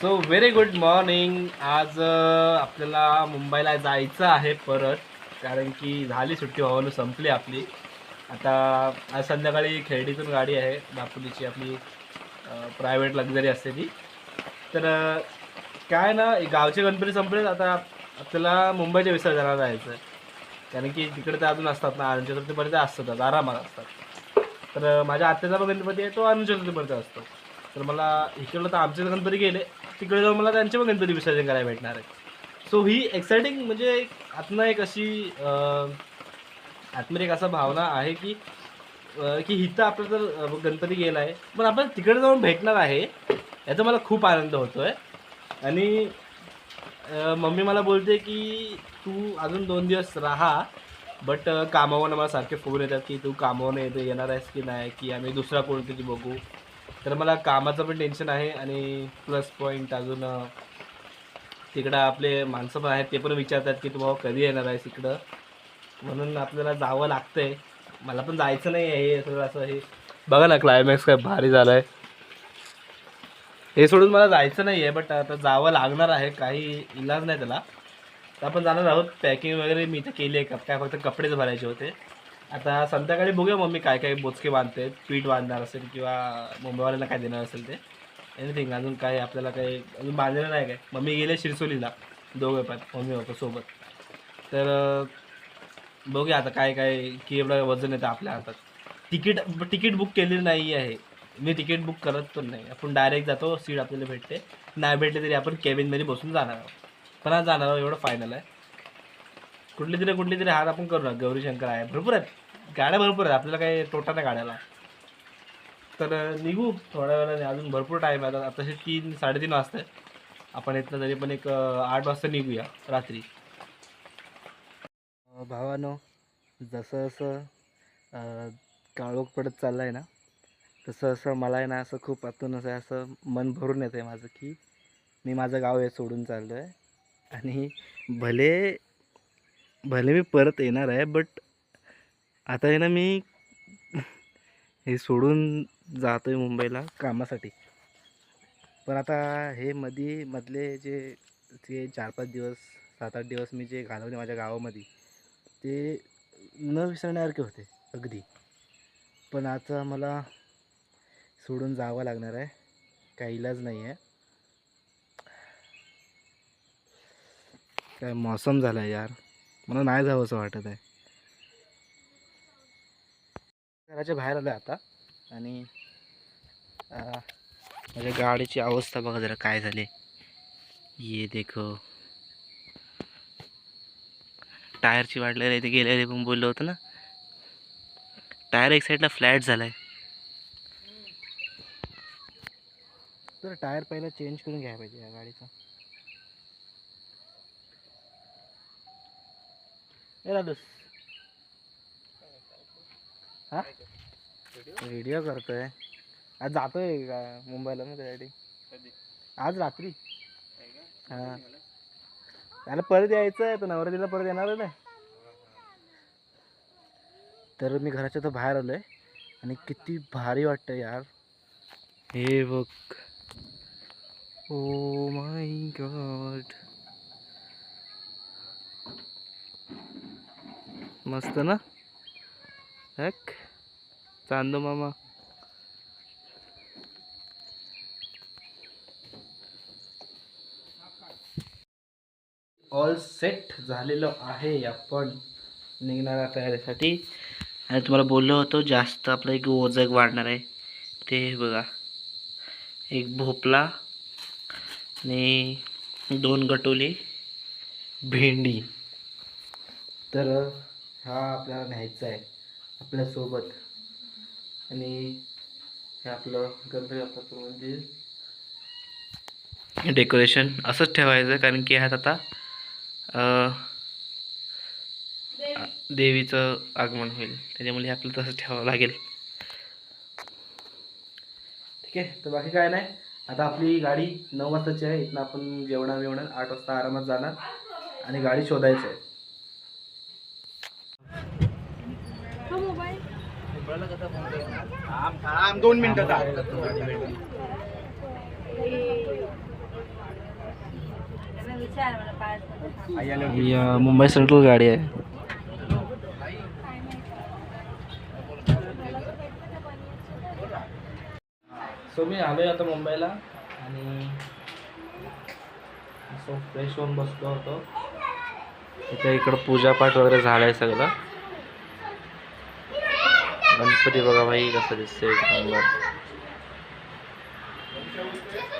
So very good morning आज आपल्याला मुंबईला जायचं आहे परत कारण की झाली सुट्टी व्हावून संपली आपली. आता आज संध्याकाळी खेर्डीतून गाडी आहे दापोलीची आपली प्रायव्हेट लक्झरी असते ती. तर काय ना गावचे गणपती संपलेत आता आपल्याला मुंबईच्या विसर्जनाला जायचं आहे कारण की तिकडे तर अजून असतात ना अनंत चतुर्थीपर्यंत असतात आरामात असतात. तर माझ्या आत्याचा पण गणपती आहे तो अनंत चतुर्थीपर्यंत असतो. तर मला इकडलं तर आमचे गणपती गेले. तिकडे जाऊन मला त्यांचे पण गणपती विसर्जन करायला भेटणार आहे. सो ही एक्साइटिंग म्हणजे एक आतनं एक अशी अं, आतमध्ये एक असा भावना आहे की की इथं आपला तर गणपती गेला आहे पण आपण तिकडे जाऊन भेटणार आहे याचा मला खूप आनंद होतो आहे आणि मम्मी मला बोलते की तू अजून दोन दिवस राहा बट कामावर मला सारखे फोन येतात की तू कामावर येते येणार आहेस की नाही की आम्ही दुसरा कोणतरी बघू. तर मला कामाचं पण टेन्शन आहे आणि प्लस पॉईंट अजून तिकडं आपले माणसं पण आहेत ते पण विचारतात की तू भाऊ कधी येणार आहेस इकडं? म्हणून आपल्याला जावं लागतंय. मला पण जायचं नाही आहे हे सगळं असं हे. बघा ना क्लायमॅक्स काय भारी झालं आहे हे सोडून मला जायचं नाही आहे बट आता जावं लागणार आहे. काही इलाज नाही त्याला. तर आपण जाणार आहोत. पॅकिंग वगैरे मी तर केली आहे. काय फक्त कपडेच भरायचे होते. आता संध्याकाळी बघूया मम्मी काय काय बोचके बांधते. पीठ बांधणार असेल किंवा मुंबईवाल्यांना काय देणार असेल ते. एनिथिंग अजून काय आपल्याला काही अजून बांधलेलं नाही काय? मम्मी गेले शिरसोलीला दोघे पण मम्मी होतो सोबत. तर बघूया आता काय काय की एवढं वजन येतं आपल्या हातात. तिकीट तिकीट बुक केलेली नाही आहे. मी तिकीट बुक करत पण नाही. आपण डायरेक्ट जातो सीट आपल्याला भेटते. नाही भेटले तरी आपण केबिनमध्ये बसून जाणार आहोत. पण आज जाणार आहोत एवढं फायनल आहे. कुठली तरी कुठली तरी हात आपण करू ना. गौरीशंकर आहे. भरपूर आहेत. गाड्या भरपूर आहेत. आपल्याला काही तोटा नाही गाड्याला. तर निघू. थोड्या वेळाने अजून भरपूर टाईम आहे. आता तसे तीन साडेतीन वाजता आपण इथनं तरी पण एक आठ वाजता निघूया. रात्री. भावानो जसं जसं काळोख पडत चाललं आहे ना तसं असं मला आहे ना असं खूप आतून असं असं मन भरून येतं आहे माझं की मी माझं गाव हे सोडून चाललो आहे आणि भले भले मी परत येणार आहे बट आता आहे ना मी हे सोडून जातो आहे मुंबईला कामासाठी. पण आता हे मध्ये मधले जे ते चार पाच दिवस सात आठ दिवस मी जे घालवले माझ्या गावामध्ये ते न विसरण्यासारखे होते अगदी. पण आता मला सोडून जावं लागणार आहे काही इलाज नाही आहे. काय मौसम झाला आहे यार. मला नाही जावं असं वाटत आहे. घराच्या बाहेर आलं आता आणि माझ्या गाडीची अवस्था बघा जरा काय झाली. ये देखो. टायरची वाढलेली आहे ते गेलेले पण बोललो होतं ना. टायर एक साईडला फ्लॅट झाला आहे तर टायर पहिला चेंज करून घ्यायला पाहिजे या गाडीचा. राधूस हा? व्हिडिओ करतोय. आज जातोय का मुंबईला ना त्यासाठी? आज रात्री. हा. त्याला परत यायचं आहे तर नवरात्रीला परत येणार आहे तर मी घराच्या तर बाहेर आलो आहे आणि किती भारी वाटतं यार. हे बघ. ओ माय गॉड मस्त ना? हॅक. चांदो मामा. ऑल सेट झालेलो आहे. आपण निघणाऱ्या तयारीसाठी. आणि तुम्हाला बोललो होतो जास्त आपलं एक ओझग वाढणार आहे. ते बघा. एक भोपळा आणि दोन गटोली भेंडी. तर हा आपल्याला न्यायचा आहे. आपल्यासोबत आणि हे आपलं गणपती बाप्पाचं मंदिर. डेकोरेशन असंच ठेवायचं कारण की ह्यात आता अं, देवीचं आगमन होईल. त्याच्यामुळे हे आपल्याला तसंच ठेवावं लागेल. ठीक आहे तर बाकी काय नाही. आता आपली गाडी नऊ वाजताची आहे. इथनं आपण जेवणा बिवणार आठ वाजता आरामात जाणार आणि गाडी शोधायचं आहे. दोन मिनिटं ही अ, मुंबई सेंट्रल गाडी आहे. सो मी आलो आहे आता मुंबईला आणि असं फ्रेश होऊन बसलो होतो. इथे इकडं पूजापाठ वगैरे झालं आहे सगळं. गणपती बघा भाई कसं दिसतंय एक नंबर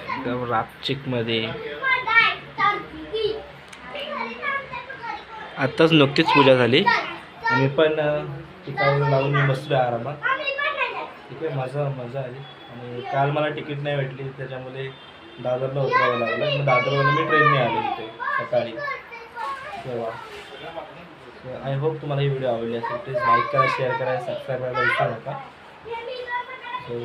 एकदम रापचिकमध्ये. आत्ताच नुकतीच पूजा झाली. आम्ही पण टिकावर लावून मी बसलो आरामात. ठीक आहे मजा मजा आली. आणि काल मला तिकीट नाही भेटली त्याच्यामुळे दादरला उतरावं लागलं. मग दादरवरून मी ट्रेनने आलो तिथे सकाळी. तेव्हा. आय होप तुम्हाला ही व्हिडिओ आवडली असेल. प्लीज लाईक करा शेअर करा सबस्क्राईब करायला विसरू नका. सो